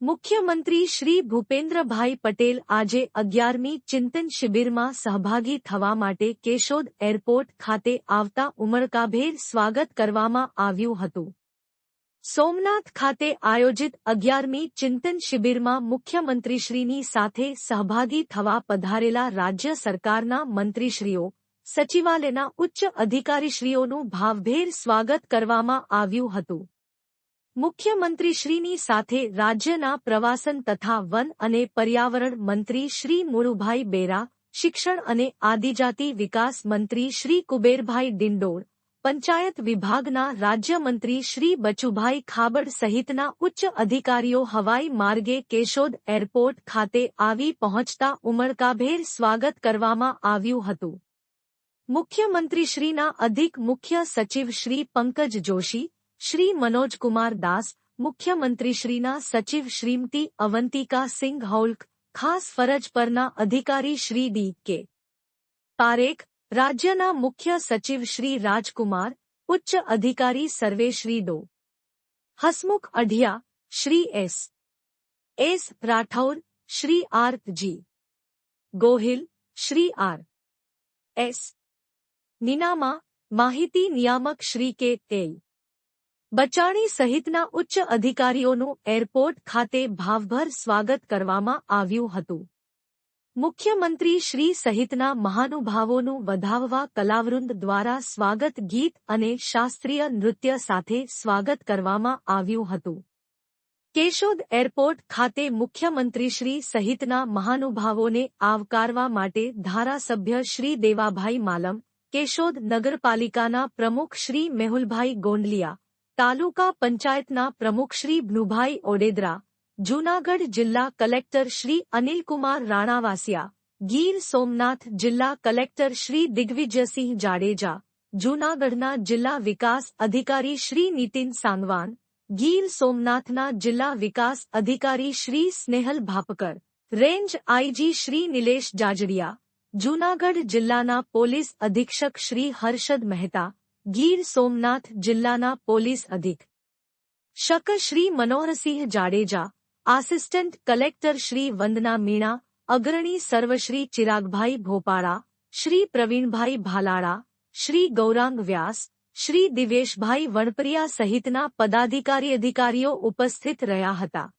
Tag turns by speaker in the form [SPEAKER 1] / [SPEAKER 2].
[SPEAKER 1] મુખ્યમંત્રી શ્રી ભૂપેન્દ્રભાઈ પટેલ આજે અગિયારમી ચિંતન શિબિરમાં સહભાગી થવા માટે કેશોદ એરપોર્ટ ખાતે આવતા ઉમળકાભેર સ્વાગત કરવામાં આવ્યું હતું. સોમનાથ ખાતે આયોજિત અગિયારમી ચિંતન શિબિરમાં મુખ્યમંત્રીશ્રીની સાથે સહભાગી થવા પધારેલા રાજ્ય સરકારના મંત્રીશ્રીઓ, સચિવાલયના ઉચ્ચ અધિકારીશ્રીઓનું ભાવભેર સ્વાગત કરવામાં આવ્યું હતું. મુખ્યમંત્રીશ્રીની સાથે રાજ્યના પ્રવાસન તથા વન અને પર્યાવરણ મંત્રી શ્રી મુરુભાઈ બેરા, શિક્ષણ અને આદિજાતિ વિકાસ મંત્રી શ્રી કુબેરભાઈ ડિંડોર પંચાયત વિભાગના રાજ્યમંત્રી શ્રી બચુભાઈ ખાબડ સહિતના ઉચ્ચ અધિકારીઓ હવાઈ માર્ગે કેશોદ એરપોર્ટ ખાતે આવી પહોંચતા ઉમળકાભેર સ્વાગત કરવામાં આવ્યું હતું. મુખ્યમંત્રીશ્રીના અધિક મુખ્ય સચિવ શ્રી પંકજ જોશી શ્રી મનોજકુમાર દાસ મુખ્યમંત્રીશ્રીના સચિવ શ્રીમતી અવંતિકા સિંઘ હૌલ્ક ખાસ ફરજ પરના અધિકારી શ્રી ડી કે પારેખ રાજ્યના મુખ્ય સચિવ શ્રી રાજકુમાર ઉચ્ચ અધિકારી સર્વે Shri Dr Hasmukh Adhia Shri S S Rathore Shri R G Gohil Shri R S Ninama માહિતી નિયામક શ્રી કે તેલ બચાણી સહિતના ઉચ્ચ અધિકારીઓનું એરપોર્ટ ખાતે ભાવભર સ્વાગત કરવામાં આવ્યું હતું. મુખ્યમંત્રી શ્રી સહિતના મહાનુભાવોનું વધાવવા કલાવૃંદ દ્વારા સ્વાગત ગીત અને શાસ્ત્રીય નૃત્ય સાથે સ્વાગત કરવામાં આવ્યું હતું. કેશોદ એરપોર્ટ ખાતે મુખ્યમંત્રી શ્રી સહિતના મહાનુભાવોને આવકારવા માટે ધારાસભ્ય શ્રી દેવાભાઈ માલમ, કેશોદ નગરપાલિકાના પ્રમુખ શ્રી મેહુલભાઈ ગોંડલિયા તાલુકા પંચાયતના પ્રમુખ શ્રી ભનુભાઈ ઓડેદરા, જૂનાગઢ જિલ્લા કલેક્ટર શ્રી અનિલકુમાર રાણાવાસિયા, ગીર સોમનાથ જિલ્લા કલેક્ટર શ્રી દિગ્વિજયસિંહ જાડેજા, જૂનાગઢના જિલ્લા વિકાસ અધિકારી શ્રી નીતિન સાંગવાન, ગીર સોમનાથના જિલ્લા વિકાસ અધિકારી શ્રી સ્નેહલ ભાપકર, રેન્જ આઈજી શ્રી નિલેશ જાજડિયા, જૂનાગઢ જિલ્લાના પોલીસ અધિક્ષક શ્રી હર્ષદ મહેતા ગીર સોમનાથ જિલ્લાના પોલીસ અધિક. શક શ્રી મનોહરસિંહ જાડેજા, આસિસ્ટન્ટ કલેક્ટર શ્રી વંદના મીણા, અગ્રણી સર્વશ્રી ચિરાગભાઈ ભોપાળા, શ્રી પ્રવીણભાઈ ભાલાળા, શ્રી ગૌરાંગ વ્યાસ, શ્રી દિવેશભાઈ વણપરિયા સહિતના પદાધિકારી અધિકારીઓ ઉપસ્થિત રહ્યા હતા.